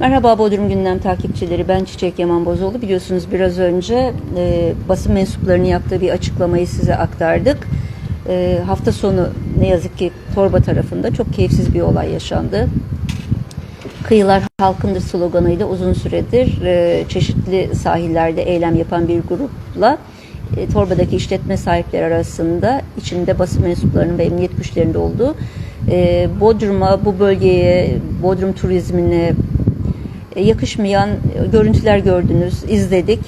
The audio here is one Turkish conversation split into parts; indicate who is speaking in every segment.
Speaker 1: Merhaba Bodrum Gündem takipçileri. Ben Çiçek Yaman Bozoğlu. Biliyorsunuz biraz önce e, basın mensuplarının yaptığı bir açıklamayı size aktardık. E, hafta sonu ne yazık ki Torba tarafında çok keyifsiz bir olay yaşandı. Kıyılar halkındır sloganıyla uzun süredir e, çeşitli sahillerde eylem yapan bir grupla e, Torba'daki işletme sahipleri arasında içinde basın mensuplarının ve emniyet güçlerinde olduğu e, Bodrum'a, bu bölgeye, Bodrum turizmine yakışmayan görüntüler gördünüz, izledik.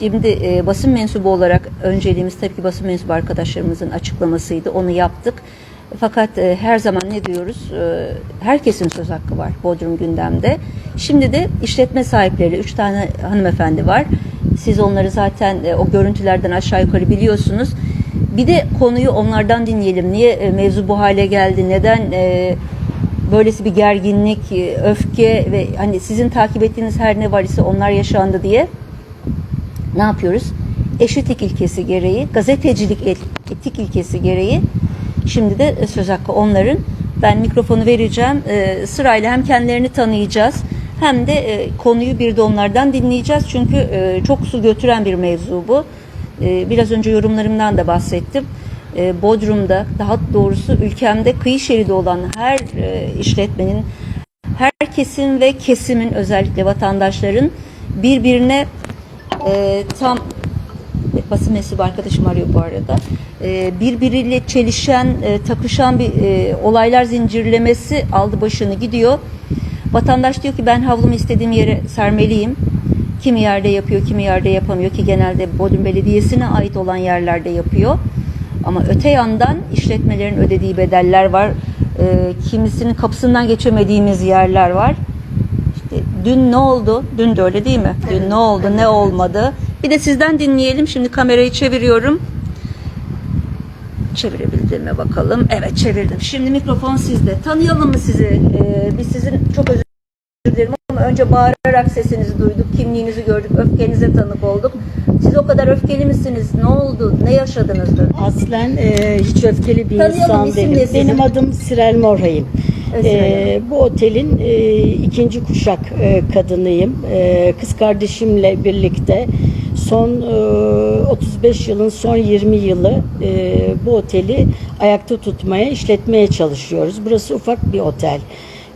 Speaker 1: Şimdi e, basın mensubu olarak önceliğimiz tabii ki basın mensubu arkadaşlarımızın açıklamasıydı. Onu yaptık. Fakat e, her zaman ne diyoruz? E, herkesin söz hakkı var Bodrum gündemde. Şimdi de işletme sahipleri, üç tane hanımefendi var. Siz onları zaten e, o görüntülerden aşağı yukarı biliyorsunuz. Bir de konuyu onlardan dinleyelim. Niye e, mevzu bu hale geldi? Neden e, böylesi bir gerginlik, e, öfke ve hani sizin takip ettiğiniz her ne var ise onlar yaşandı diye ne yapıyoruz? Eşitlik ilkesi gereği, gazetecilik et- etik ilkesi gereği şimdi de söz hakkı onların. Ben mikrofonu vereceğim. E, sırayla hem kendilerini tanıyacağız hem de e, konuyu bir de onlardan dinleyeceğiz. Çünkü çok su götüren bir mevzu bu. E, biraz önce yorumlarımdan da bahsettim. E, Bodrum'da daha doğrusu ülkemde kıyı şeridi olan her e, işletmenin herkesin ve kesimin özellikle vatandaşların birbirine e, tam basın mensubu arkadaşım arıyor bu arada. E, birbiriyle çelişen, e, takışan bir e, olaylar zincirlemesi aldı başını gidiyor. Vatandaş diyor ki ben havlumu istediğim yere sermeliyim. Kimi yerde yapıyor, kimi yerde yapamıyor ki genelde Bodrum Belediyesi'ne ait olan yerlerde yapıyor. Ama öte yandan işletmelerin ödediği bedeller var. E, kimisinin kapısından geçemediğimiz yerler var. İşte dün ne oldu? Dün de öyle değil mi? Dün ne oldu? Ne olmadı? Bir de sizden dinleyelim. Şimdi kamerayı çeviriyorum. Çevirebildim mi bakalım? Evet çevirdim. Şimdi mikrofon sizde. Tanıyalım mı sizi? Ee, biz sizin çok özür dilerim önce bağırarak sesinizi duyduk, kimliğinizi gördük, öfkenize tanık olduk. Siz o kadar öfkeli misiniz? Ne oldu? Ne yaşadınız dün?
Speaker 2: Aslen e, hiç öfkeli bir
Speaker 1: Tanıyalım,
Speaker 2: insan
Speaker 1: isim
Speaker 2: değilim.
Speaker 1: sizin?
Speaker 2: Benim adım Sirel Morhay'ım.
Speaker 1: Sirel
Speaker 2: E, bu otelin e, ikinci kuşak e, kadınıyım. E, kız kardeşimle birlikte son e, 35 yılın son 20 yılı e, bu oteli ayakta tutmaya, işletmeye çalışıyoruz. Burası ufak bir otel.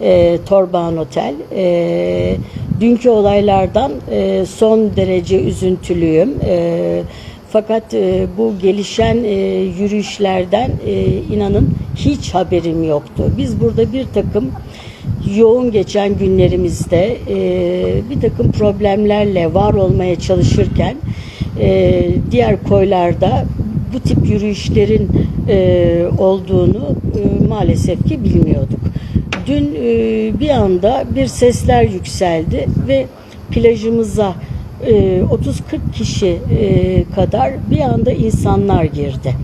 Speaker 2: E, Torbağan Otel. E, dünkü olaylardan e, son derece üzüntülüyüm. E, fakat e, bu gelişen e, yürüyüşlerden e, inanın hiç haberim yoktu. Biz burada bir takım yoğun geçen günlerimizde e, bir takım problemlerle var olmaya çalışırken e, diğer koylarda bu tip yürüyüşlerin e, olduğunu e, maalesef ki bilmiyorduk. Dün e, bir anda bir sesler yükseldi ve plajımıza e, 30-40 kişi e, kadar bir anda insanlar girdi.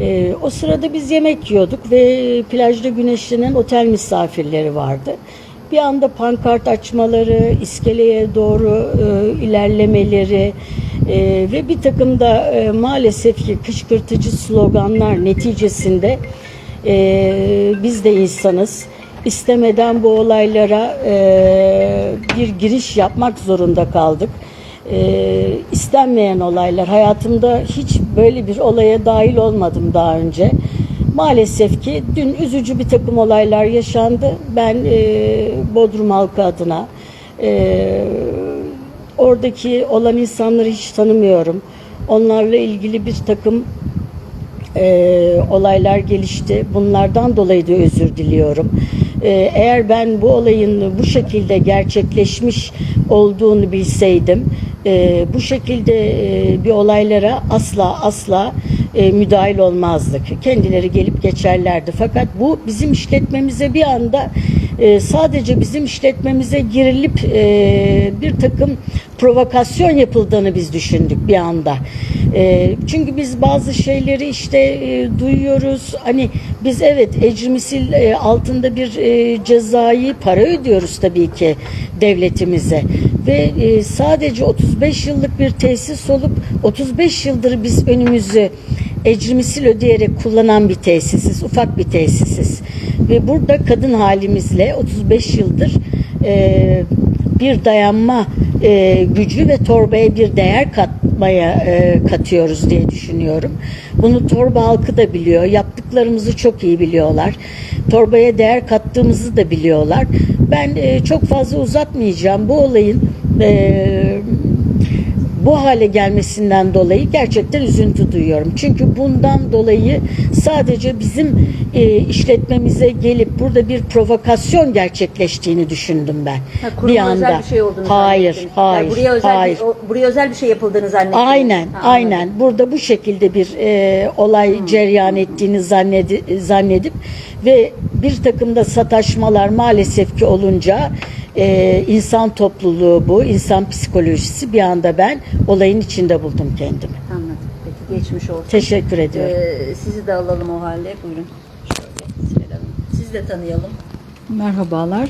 Speaker 2: E, o sırada biz yemek yiyorduk ve plajda güneşlenen otel misafirleri vardı. Bir anda pankart açmaları, iskeleye doğru e, ilerlemeleri e, ve bir takım da e, maalesef ki kışkırtıcı sloganlar neticesinde e, biz de insanız. İstemeden bu olaylara e, bir giriş yapmak zorunda kaldık. E, istenmeyen olaylar. Hayatımda hiç böyle bir olaya dahil olmadım daha önce. Maalesef ki dün üzücü bir takım olaylar yaşandı. Ben e, Bodrum halkı adına e, oradaki olan insanları hiç tanımıyorum. Onlarla ilgili bir takım e, olaylar gelişti. Bunlardan dolayı da özür diliyorum. E, eğer ben bu olayın bu şekilde gerçekleşmiş olduğunu bilseydim, e, bu şekilde e, bir olaylara asla asla e, müdahil olmazdık. Kendileri gelip geçerlerdi. Fakat bu bizim işletmemize bir anda e, sadece bizim işletmemize girilip e, bir takım provokasyon yapıldığını biz düşündük bir anda. E, çünkü biz bazı şeyleri işte e, duyuyoruz. Hani biz evet ecrimisil e, altında bir e, cezayı para ödüyoruz tabii ki devletimize. Ve e, sadece 35 yıllık bir tesis olup 35 yıldır biz önümüzü ecrimisil ödeyerek kullanan bir tesisiz, ufak bir tesisiz. Ve burada kadın halimizle 35 yıldır e, bir dayanma e, gücü ve torbaya bir değer katmaya e, katıyoruz diye düşünüyorum. Bunu torba halkı da biliyor. Yaptıklarımızı çok iyi biliyorlar. Torbaya değer kattığımızı da biliyorlar. Ben e, çok fazla uzatmayacağım. Bu olayın e, bu hale gelmesinden dolayı gerçekten üzüntü duyuyorum. Çünkü bundan dolayı sadece bizim e, işletmemize gelip burada bir provokasyon gerçekleştiğini düşündüm ben.
Speaker 1: Ha, kuruma özel bir şey olduğunu
Speaker 2: Hayır, hayır,
Speaker 1: Yani buraya özel
Speaker 2: hayır.
Speaker 1: Bir, buraya özel bir şey yapıldığını zannettiniz.
Speaker 2: Aynen,
Speaker 1: Ha, anladım.
Speaker 2: aynen. Burada bu şekilde bir e, olay cereyan ettiğini zannedi, zannedip ve bir takım da sataşmalar maalesef ki olunca e, insan topluluğu bu, insan psikolojisi bir anda ben olayın içinde buldum kendimi.
Speaker 1: Anladım. Peki geçmiş olsun.
Speaker 2: Teşekkür ediyorum.
Speaker 1: Ee, sizi de alalım o halde. Buyurun. Şöyle Sibel Hanım. Sizi de tanıyalım.
Speaker 3: Merhabalar.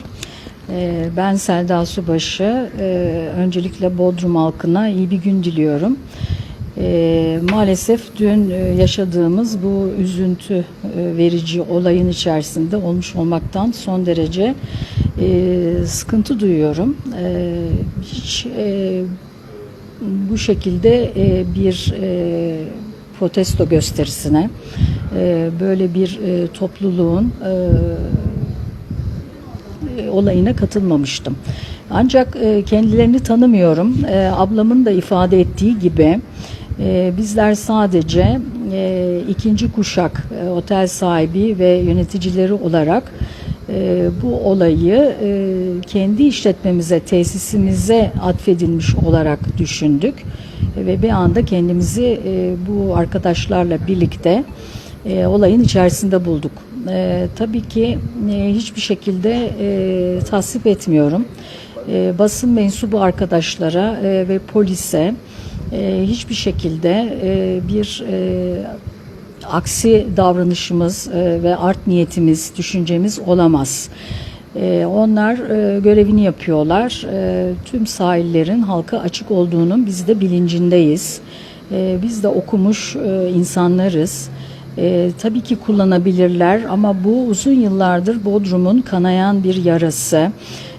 Speaker 3: Ee, Ben Selda Subaşı. Ee, Öncelikle Bodrum halkına iyi bir gün diliyorum. Ee, Maalesef dün e, yaşadığımız bu üzüntü e, verici olayın içerisinde olmuş olmaktan son derece e, sıkıntı duyuyorum. Ee, Hiç e, bu şekilde e, bir e, protesto gösterisine e, böyle bir e, topluluğun e, e, olayına katılmamıştım. Ancak e, kendilerini tanımıyorum. E, ablamın da ifade ettiği gibi e, bizler sadece e, ikinci kuşak e, otel sahibi ve yöneticileri olarak e, bu olayı e, kendi işletmemize, tesisimize atfedilmiş olarak düşündük E, ve bir anda kendimizi e, bu arkadaşlarla birlikte e, olayın içerisinde bulduk. E, tabii ki e, hiçbir şekilde e, tasvip etmiyorum. E, basın mensubu arkadaşlara e, ve polise e, hiçbir şekilde e, bir e, aksi davranışımız e, ve art niyetimiz, düşüncemiz olamaz. E, onlar e, görevini yapıyorlar. E, tüm sahillerin halka açık olduğunun biz de bilincindeyiz. E, biz de okumuş e, insanlarız. E, tabii ki kullanabilirler ama bu uzun yıllardır Bodrum'un kanayan bir yarası.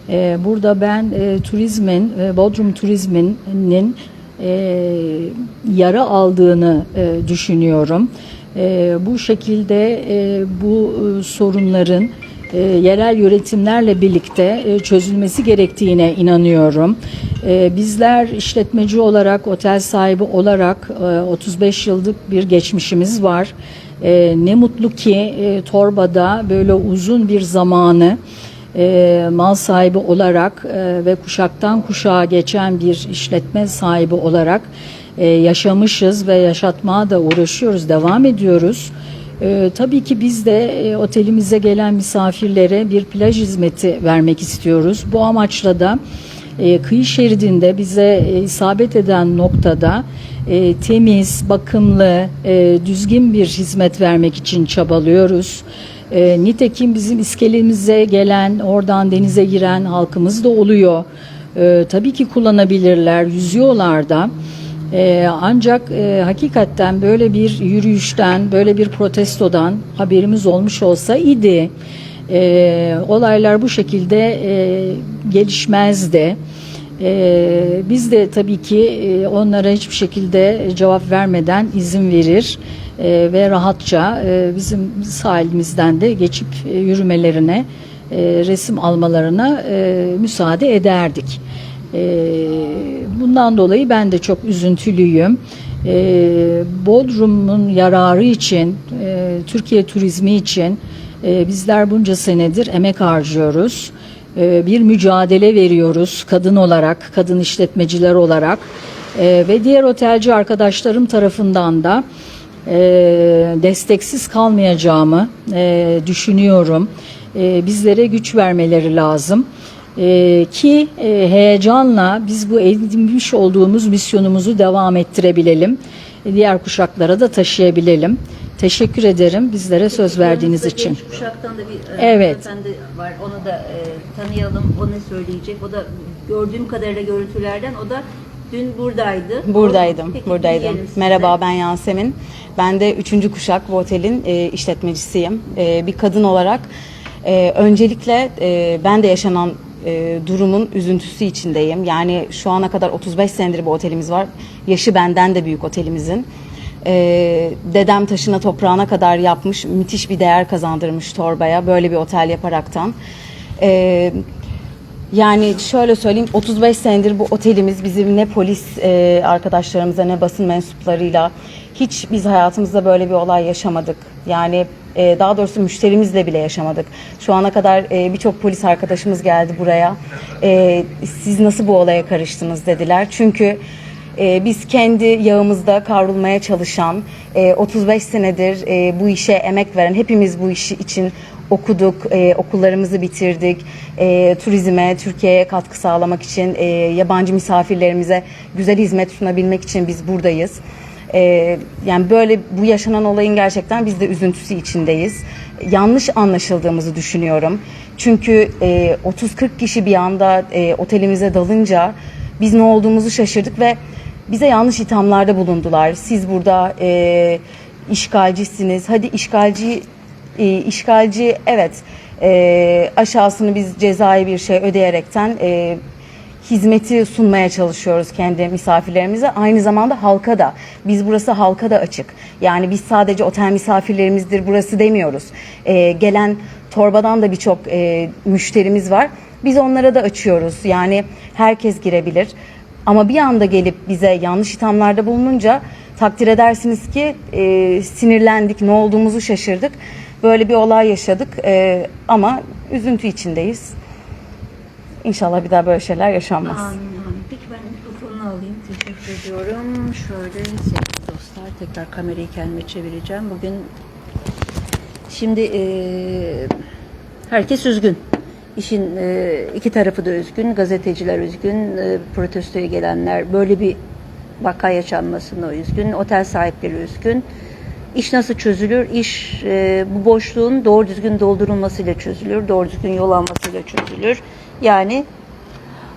Speaker 3: E, burada ben e, turizmin, e, Bodrum turizminin e, yara aldığını e, düşünüyorum. E, bu şekilde e, bu e, sorunların e, yerel yönetimlerle birlikte e, çözülmesi gerektiğine inanıyorum. E, bizler işletmeci olarak, otel sahibi olarak e, 35 yıllık bir geçmişimiz var. E, ne mutlu ki e, Torba'da böyle uzun bir zamanı e, mal sahibi olarak e, ve kuşaktan kuşağa geçen bir işletme sahibi olarak e, yaşamışız ve yaşatmaya da uğraşıyoruz, devam ediyoruz. E, tabii ki biz de e, otelimize gelen misafirlere bir plaj hizmeti vermek istiyoruz. Bu amaçla da e, kıyı şeridinde bize e, isabet eden noktada e, temiz, bakımlı, e, düzgün bir hizmet vermek için çabalıyoruz. E, nitekim bizim iskelemize gelen, oradan denize giren halkımız da oluyor. E, tabii ki kullanabilirler, yüzüyorlar da. E, ancak e, hakikaten böyle bir yürüyüşten, böyle bir protestodan haberimiz olmuş olsa idi. E, olaylar bu şekilde e, gelişmezdi. E, biz de tabii ki e, onlara hiçbir şekilde cevap vermeden izin verir e, ve rahatça e, bizim sahilimizden de geçip e, yürümelerine, e, resim almalarına e, müsaade ederdik. E, bundan dolayı ben de çok üzüntülüyüm. E, Bodrum'un yararı için, e, Türkiye turizmi için e, bizler bunca senedir emek harcıyoruz. E, bir mücadele veriyoruz kadın olarak, kadın işletmeciler olarak E, ve diğer otelci arkadaşlarım tarafından da e, desteksiz kalmayacağımı e, düşünüyorum. E, bizlere güç vermeleri lazım. Ki heyecanla biz bu edinmiş olduğumuz misyonumuzu devam ettirebilelim. Diğer kuşaklara da taşıyabilelim. Teşekkür ederim bizlere söz verdiğiniz
Speaker 1: Yanınızda
Speaker 3: için.
Speaker 1: Genç kuşaktan da bir e,
Speaker 3: Evet.
Speaker 1: hanımefendi var. Onu da e, tanıyalım. O ne söyleyecek? O da gördüğüm kadarıyla görüntülerden o da dün buradaydı.
Speaker 4: Buradaydım,
Speaker 1: Peki,
Speaker 4: buradaydım.
Speaker 1: dinleyelim sizi.
Speaker 4: Merhaba ben Yasemin. Ben de üçüncü kuşak bu otelin e, işletmecisiyim. E, bir kadın olarak e, öncelikle e, ben de yaşanan e, durumun üzüntüsü içindeyim. Yani şu ana kadar 35 senedir bu otelimiz var. Yaşı benden de büyük otelimizin. E, dedem taşına toprağına kadar yapmış, müthiş bir değer kazandırmış torbaya böyle bir otel yaparaktan. E, yani şöyle söyleyeyim 35 senedir bu otelimiz bizim ne polis e, arkadaşlarımıza ne basın mensuplarıyla hiç biz hayatımızda böyle bir olay yaşamadık. Yani e, daha doğrusu müşterimizle bile yaşamadık. Şu ana kadar e, birçok polis arkadaşımız geldi buraya. E, siz nasıl bu olaya karıştınız dediler. Çünkü e, biz kendi yağımızda kavrulmaya çalışan, e, 35 senedir e, bu işe emek veren, hepimiz bu işi için okuduk, e, okullarımızı bitirdik. E, turizme, Türkiye'ye katkı sağlamak için, e, yabancı misafirlerimize güzel hizmet sunabilmek için biz buradayız. E, yani böyle bu yaşanan olayın gerçekten biz de üzüntüsü içindeyiz. Yanlış anlaşıldığımızı düşünüyorum. Çünkü e, 30-40 kişi bir anda e, otelimize dalınca biz ne olduğumuzu şaşırdık ve bize yanlış ithamlarda bulundular. Siz burada e, işgalcisiniz. Hadi işgalci e, işgalci evet e, aşağısını biz cezai bir şey ödeyerekten e, hizmeti sunmaya çalışıyoruz kendi misafirlerimize. Aynı zamanda halka da. Biz burası halka da açık. Yani biz sadece otel misafirlerimizdir burası demiyoruz. E, gelen torbadan da birçok e, müşterimiz var. Biz onlara da açıyoruz. Yani herkes girebilir. Ama bir anda gelip bize yanlış ithamlarda bulununca takdir edersiniz ki e, sinirlendik, ne olduğumuzu şaşırdık. Böyle bir olay yaşadık e, ama üzüntü içindeyiz. İnşallah bir daha böyle şeyler yaşanmaz.
Speaker 1: Amin. Peki ben mikrofonunu alayım. Teşekkür ediyorum. Şöyle sevgili dostlar tekrar kamerayı kendime çevireceğim. Bugün şimdi eee, herkes üzgün. İşin eee, iki tarafı da üzgün. Gazeteciler üzgün. eee, protestoya gelenler böyle bir vaka yaşanmasına üzgün. Otel sahipleri üzgün. İş nasıl çözülür? İş eee, bu boşluğun doğru düzgün doldurulmasıyla çözülür. Doğru düzgün yol almasıyla çözülür. Yani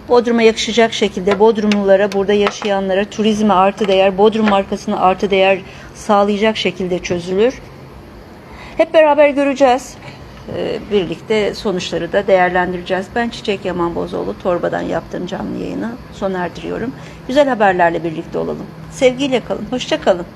Speaker 1: Bodrum'a yakışacak şekilde Bodrumlulara, burada yaşayanlara turizme artı değer, Bodrum markasına artı değer sağlayacak şekilde çözülür. Hep beraber göreceğiz. Ee, Birlikte sonuçları da değerlendireceğiz. Ben Çiçek Yaman Bozoğlu, Torba'dan yaptığım canlı yayını sona erdiriyorum. Güzel haberlerle birlikte olalım. Sevgiyle kalın, hoşça kalın.